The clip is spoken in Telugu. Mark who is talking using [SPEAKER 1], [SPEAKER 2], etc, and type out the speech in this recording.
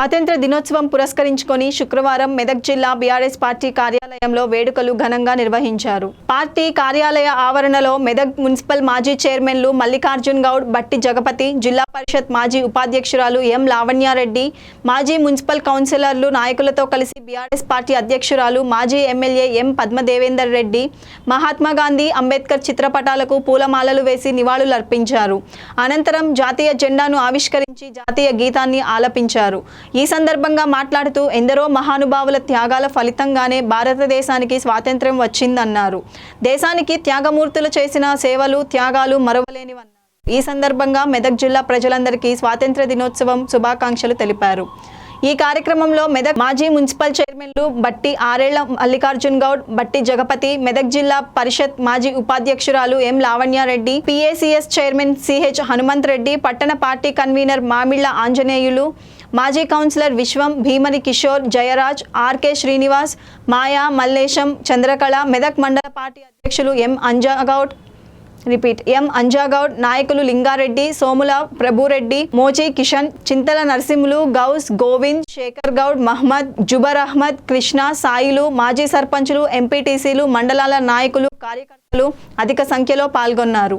[SPEAKER 1] స్వాతంత్ర దినోత్సవం పురస్కరించుకొని శుక్రవారం మెదక్ జిల్లా బీఆర్ఎస్ పార్టీ కార్యాలయంలో వేడుకలు ఘనంగా నిర్వహించారు. పార్టీ కార్యాలయ ఆవరణలో మెదక్ మున్సిపల్ మాజీ చైర్మన్లు మల్లికార్జున్ గౌడ్ బట్టి జగపతి జిల్లా పరిషత్ మాజీ ఉపాధ్యక్షురాలు ఎం లావణ్యారెడ్డి మాజీ మున్సిపల్ కౌన్సిలర్లు నాయకులతో కలిసి బీఆర్ఎస్ పార్టీ అధ్యక్షురాలు మాజీ ఎమ్మెల్యే ఎం పద్మదేవేందర్ రెడ్డి మహాత్మా గాంధీ అంబేద్కర్ చిత్రపటాలకు పూలమాలలు వేసి నివాళులర్పించారు. అనంతరం జాతీయ జెండాను ఆవిష్కరించి జాతీయ గీతాన్ని ఆలపించారు. ఈ సందర్భంగా మాట్లాడుతూ ఎందరో మహానుభావుల త్యాగాల ఫలితంగానే భారతదేశానికి స్వాతంత్ర్యం వచ్చిందన్నారు. దేశానికి త్యాగమూర్తులు చేసిన సేవలు త్యాగాలు మరవలేనివన్నారు. ఈ సందర్భంగా మెదక్ జిల్లా ప్రజలందరికీ స్వాతంత్ర దినోత్సవం శుభాకాంక్షలు తెలిపారు. ఈ కార్యక్రమంలో మెదక్ మాజీ మున్సిపల్ చైర్మన్లు బట్టి ఆరేళ్ళ మల్లికార్జున్ గౌడ్ బట్టి జగపతి మెదక్ జిల్లా పరిషత్ మాజీ ఉపాధ్యక్షురాలు M Lavanyareddy PACS chairman CH Hanumanth Reddy పట్టణ పార్టీ కన్వీనర్ మామిళ్ళ ఆంజనేయులు మాజీ councillor Vishwam Bhimani Kishore Jayaraj RK Srinivas Maya Mallesham Chandrakala Medak mandal party అధ్యక్షులు M Anjagoud repeat. M. Anjagoud నాయకులు లింగారెడ్డి సోముల ప్రభురెడ్డి మోచి కిషన్ చింతల నరసింహులు గౌస్ గోవింద్ శేఖర్ గౌడ్ మహ్మద్ జుబర్ అహ్మద్ కృష్ణ సాయిలు మాజీ సర్పంచులు ఎంపీటీసీలు మండలాల నాయకులు కార్యకర్తలు అధిక సంఖ్యలో పాల్గొన్నారు.